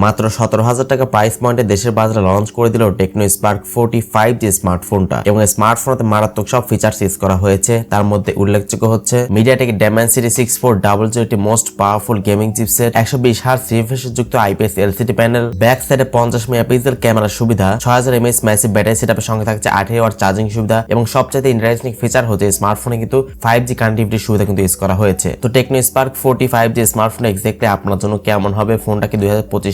মাত্র সতেরো হাজার টাকা প্রাইস পয়েন্টে দেশের বাজারে লঞ্চ করে দিল Tecno Spark forty five G স্মার্টফোনটা এবং স্মার্টফোনতে মারাত্মক সব ফিচার্স ইউজ করা হয়েছে। তার মধ্যে উল্লেখযোগ্য হচ্ছে MediaTek Dimensity six four double zero একটি মোস্ট পাওয়ারফুল গেমিং চিপসেট একশো বিশ হার্স রিফ্রেশ যুক্ত আইপিএস এলসিডি প্যানেল ব্যাক সাইডে পঞ্চাশ মেগাপিক্সেল ক্যামেরার সুবিধা, ছয় হাজার এমএস ম্যাসিভ ব্যাটারি সেটআপের সঙ্গে থাকছে আঠারো ওয়াট চার্জিং সুবিধা এবং সবচেয়ে ইন্টারেস্টিং ফিচার হচ্ছে স্মার্টফোনে কিন্তু ফাইভ জি কানেক্টিভিটির সুবিধা কিন্তু ইউজ করা হয়েছে। তো Tecno Spark forty five G smartphone exactly আপনার জন্য কেমন হবে? ফোনটা কি দুই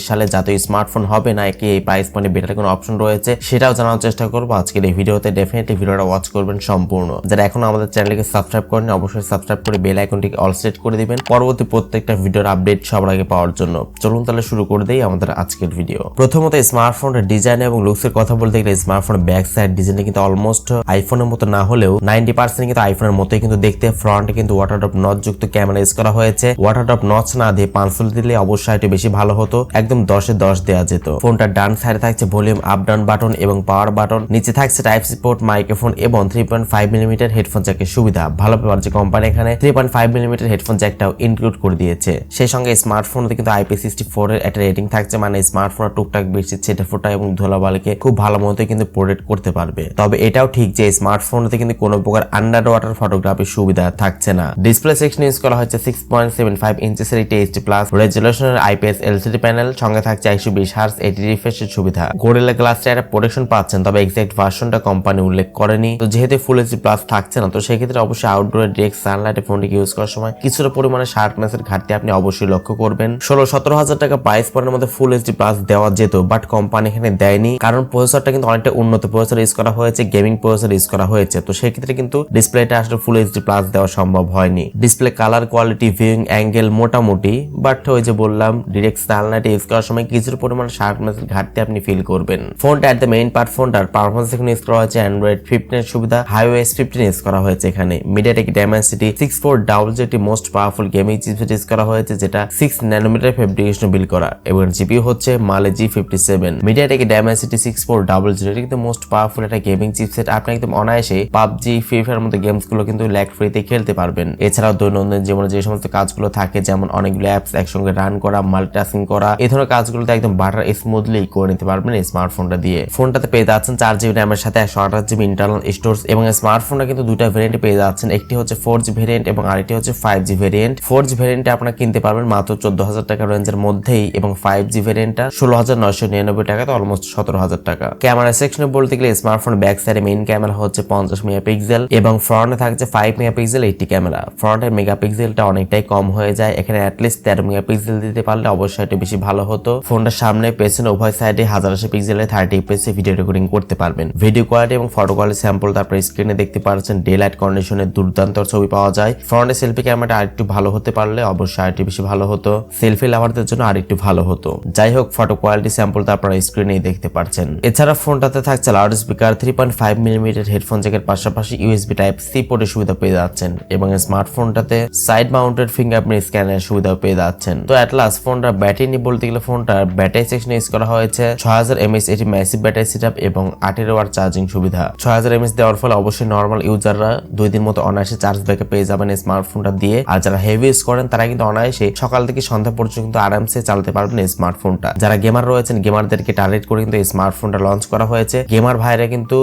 সালে জাতীয় স্মার্টফোন হবে নাকি এই প্রাইস পয়েন্টে বেটার কোনো অপশন রয়েছে, সেটাও জানার চেষ্টা করব। আজকের এই ভিডিওতে ডেফিনেটলি ভিডিওটা ওয়াচ করবেন সম্পূর্ণ। যারা এখনও আমাদের চ্যানেলকে সাবস্ক্রাইব করেন অবশ্যই সাবস্ক্রাইব করে বেল আইকনটিকে অল সেট করে দিবেন। পরবর্তী প্রত্যেকটা ভিডিওর আপডেট সবার আগে পাওয়ার জন্য। চলুন তাহলে শুরু করে দেই আমাদের আজকের ভিডিও প্রথমত স্মার্টফোনের ডিজাইন এবং লুকসের কথা বলতে গেলে স্মার্টফোনের ব্যাক সাইড ডিজাইনটা কিন্তু অলমোস্ট আইফোনের মতো না হলেও নাইনটি পার্সেন্ট কিন্তু আইফোনের মতোই কিন্তু দেখতে। ফ্রন্টে কিন্তু ওয়াটার ড্রপ নচ যুক্ত ক্যামেরা ইউজ করা হয়েছে। ওয়াটার ড্রপ নচ না দিয়ে পাঁচশো দিলে অবশ্যই একটু বেশি ভালো হতো। একদম দশে দশ দেওয়া যেত। ফোনটার ডান সাইডে থাকছে, ভলিউম আপ ডাউন বাটন এবং পাওয়ার বাটন। নিচে থাকছে টাইপ সাপোর্ট মাইক্রোফোন এবং three point five millimetre headphone জ্যাকের সুবিধা। ভালো পেপার যে কোম্পানি এখানে three point five millimetre headphone জ্যাকটাও include করে দিয়েছে। সেই সঙ্গে স্মার্টফোনে কিন্তু আইপি সিক্সটি ফোর এর একটা রেটিং থাকছে মানে স্মার্টফোনের টুকটাক বেশি ছেটে ফোটা এবং ধুলাবালিকে খুব ভালো মতো কিন্তু প্রোটেক্ট করতে পারবে। তবে এটাও ঠিক যে স্মার্টফোনতে কিন্তু কোনো প্রকার আন্ডার ওয়াটার ফটোগ্রাফির সুবিধা থাকছে না। ডিসপ্লে সেকশন ইউজ করা হচ্ছে সিক্স পয়েন্ট সেভেন ফাইভ ইঞ্চেসের একটি এইচডি প্লাস রেজুলেশনের আইপিএস এলসিডি প্যানেল সঙ্গে থাকছে একশো বিশ হার্স এটি রিফ্রেশের সুবিধা। গোরিলা গ্লাসটা একটা প্রোটেকশন পাচ্ছেন, তবে এক্সাক্ট ভার্সনটা কোম্পানি উল্লেখ করেনি। তো যেহেতু ফুল এইচডি প্লাস থাকছে না, তো সেক্ষেত্রে অবশ্যই আউটডোরে ডিরেক্ট সানলাইটে ফোনটিকে ইউজ করার সময় কিছুটা পরিমাণে শার্পনেসের ঘাটতি আপনি অবশ্যই লক্ষ্য করবেন। ষোলো সতেরো হাজার টাকা প্রাইস পয়েন্টের মধ্যে ফুল এইচডি প্লাস দেওয়া যেত বাট কোম্পানি এখানে দেয়নি, কারণ প্রসেসরটা কিন্তু অনেকটা উন্নত প্রসেসর ইউজ করা হয়েছে গেমিং প্রসেসর ইউজ করা হয়েছে। তো সেক্ষেত্রে কিন্তু ডিসপ্লেটা আসলে ফুল এইচডি প্লাস দেওয়া সম্ভব হয়নি। Display colour quality viewing angle মোটামুটি বাট ওই যে বললাম ডিরেক্ট সানলাইট ইউজ করার সময় কিছুর পরিমাণ শার্পনেসের ঘাটতি আপনি ফিল করবেন। ফোনটা এট দ্য মেইন পার্ট ফোনটার পারফরমেন্স এখানে ইউজ করা হয়েছে অ্যান্ড্রয়েড ফিফটিনের সুবিধা হাইওয়েস ফিফটিন ইউজ করা হয়েছে এখানে। MediaTek Dimensity six four double যেটি most powerful gaming chipset use করা হয়েছে, যেটা সিক্স ন্যানোমিটার ফেব্রিকেশন বিল করা। এবং জিপি হচ্ছে Mali G fifty seven MediaTek Dimensity six four double zero এটা কিন্তু মোস্ট পাওয়ারফুল একটা গেমিং চিপসেট আপনি একদম অনায়াসে পাবজি ফ্রি ফায়ার মতো গেমসগুলো কিন্তু ল্যাগ ফ্রিতে খেলতে পারবেন। এছাড়াও দৈনন্দিন জীবনে যে সমস্ত কাজগুলো থাকে, যেমন অনেকগুলো অ্যাপস একসঙ্গে রান করা মাল্টিটাস্কিং করা, এই ধরনের কাজগুলোতে একদম বাটার স্মুথলি করে নিতে পারবেন স্মার্টফোনটা দিয়ে। ফোনটাতে পেয়ে যাচ্ছেন চার জিবি র্যামের সাথে একশো আঠাশ জিবি ইন্টারনাল স্টোরেজ এবং স্মার্টফোনটা কিন্তু দুটা ভেরিয়েন্ট পেয়ে যাচ্ছেন। একটি হচ্ছে ফোর জি ভেরিয়েন্ট এবং আরেকটি হচ্ছে five G variant four G ভেরিয়েন্টে আপনারা কিনতে পারবেন মাত্র চোদ্দ হাজার টাকা রেঞ্জের মধ্যেই এবং ফাইভ জি ভেরিয়েন্টটা ষোলো হাজার নয়শো নিরানব্বই টাকা তো অলমোস্ট সতেরো হাজার টাকা। ক্যামেরা সেকশনে বলতে গেলে স্মার্টফোন ব্যাক সাইডে মেইন ক্যামেরা হচ্ছে পঞ্চাশ মেগাপিক্সেল এবং ফ্রন্টে থাকছে ফাইভ মেগাপিক্সেল এইটি ক্যামেরা ফ্রন্টের মেগাপিক্সেলটা অনেকটাই কম হয়ে যায়। এখানে অ্যাটলিস্ট তেরো মেগাপিক্সেল দিতে পারলে অবশ্যই একটু বেশি ভালো হতো। ফোনটার সামনে পেছনে উভয় সাইডে হাজার আশি পিক্সেলের থার্টি এফপিএসে ভিডিও রেকর্ডিং করতে পারবেন। ভিডিও কোয়ালিটি এবং ফটো কোয়ালিটি স্যাম্পল তারপর স্ক্রিনে দেখতে পাচ্ছেন ডে লাইট কন্ডিশনে দুর্দান্ত ছবি পাওয়া যায়। ফ্রন্টে সেলফি ক্যামেরাটা আরেকটু ভালো হতে পারলে অবশ্যই আরেকটু বেশি ভালো হতো। সেলফি লাভারদের জন্য আরেকটু ভালো হতো। যাই হোক ফটো কোয়ালিটি স্যাম্পল তো আপনারা স্ক্রিনেই দেখতে পাচ্ছেন। এছাড়া ফোনটাতে থাকছে loud speaker three point five millimetre headphone জ্যাকের পাশাপাশি ইউএসবি টাইপ সি পোর্টের সুবিধা পেয়ে যাচ্ছেন এবং স্মার্টফোনটাতে সাইড মাউন্টেড ফিঙ্গারপ্রিন্ট স্ক্যানের সুবিধা পেয়ে যাচ্ছেন। তো অ্যাটলাস ফোনটা ব্যাটারি নিয়ে বলতে গেলে ফোনটার ব্যাটারি সেকশন ইউজ করা হয়েছে। ছয় হাজার এমএস এটি ম্যাসিভ ব্যাটারি সেটআপ এবং আঠেরো ওয়ার চার্জিং সুবিধা। ছয় হাজার এমএস দেওয়ার ফলে অবশ্যই নর্মাল ইউজাররা দুই দিন মতো অনায়াসে চার্জ ব্যাকে পেয়ে যাবেন এই স্মার্টফোনটা দিয়ে। আর যারা হেভি ইউজ করেন, তারা কিন্তু অনায়াসে সকাল থেকে সন্ধ্যা পর্যন্ত কিন্তু আরামসে চালাতে পারবেন এই স্মার্টফোনটা। যারা গেমার রয়েছেন গেমারদেরকে টার্গেট করে কিন্তু এই স্মার্টফোনটা লঞ্চ করা হয়েছে। গেমার ভাইরা কিন্তু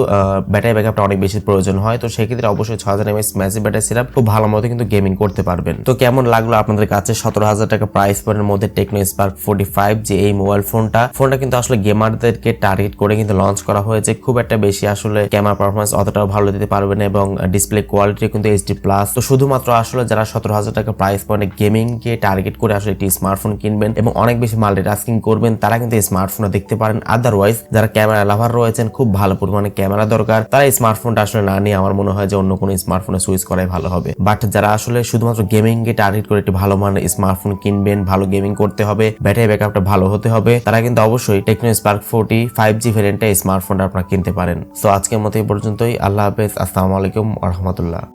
ব্যাটারি ব্যাকআপটা অনেক বেশি প্রয়োজন হয়। তো সেক্ষেত্রে অবশ্যই ছয় হাজার এমএস ম্যাসিভ ব্যাটারি সেটআপ খুব ভালো মতো কিন্তু গেমিং করতে পারবেন। তো কেমন লাগল আপনাদের কাছে? সতেরো হাজার টাকা প্রাইস পয়েন্টের মধ্যে টেকনো স্পার্ক ফোর্টি ফাইভ যে এই মোবাইল ফোনটা ফোনটা কিন্তু আসলে গেমারদেরকে টার্গেট করে কিন্তু লঞ্চ করা হয়েছে। খুব একটা বেশি আসলে ক্যামেরা পারফরমেন্স অতটাও ভালো দিতে পারবে না এবং ডিসপ্লে কোয়ালিটি কিন্তু এইচডি প্লাস তো শুধুমাত্র আসলে যারা সতেরো হাজার টাকা প্রাইস পয়েন্টে গেমিং কে টার্গেট করে আসলে একটি স্মার্টফোন কিনবেন এবং অনেক বেশি মাল্টিটাস্কিং করবেন, তারা কিন্তু এই স্মার্টফোনটা দেখতে পারেন। আদারওয়াইজ যারা ক্যামেরা লাভার রয়েছেন, খুব ভালো পরিমাণে ক্যামেরা দরকার। তারা এই স্মার্টফোনটা আসলে না নিয়ে আমার মনে হয় যে অন্য কোনো স্মার্টফোনে সুইচ করাই ভালো হবে। বাট যারা আসলে শুধুমাত্র গেমিং কে টার্গেট করে একটি ভালো মানের স্মার্টফোন কিনবেন, ভালো গেমিং করতে হবে ব্যাটারি ব্যাকআপটা ভালো হতে হবে, তারা কিন্তু অবশ্যই Tecno Spark forty five G ভ্যারিয়েন্টে স্মার্টফোনটা আপনারা কিনতে পারেন। সো আজকের মতো এই পর্যন্তই, আল্লাহ হাফেজ, আসসালামু আলাইকুম রহমতুল্লাহ।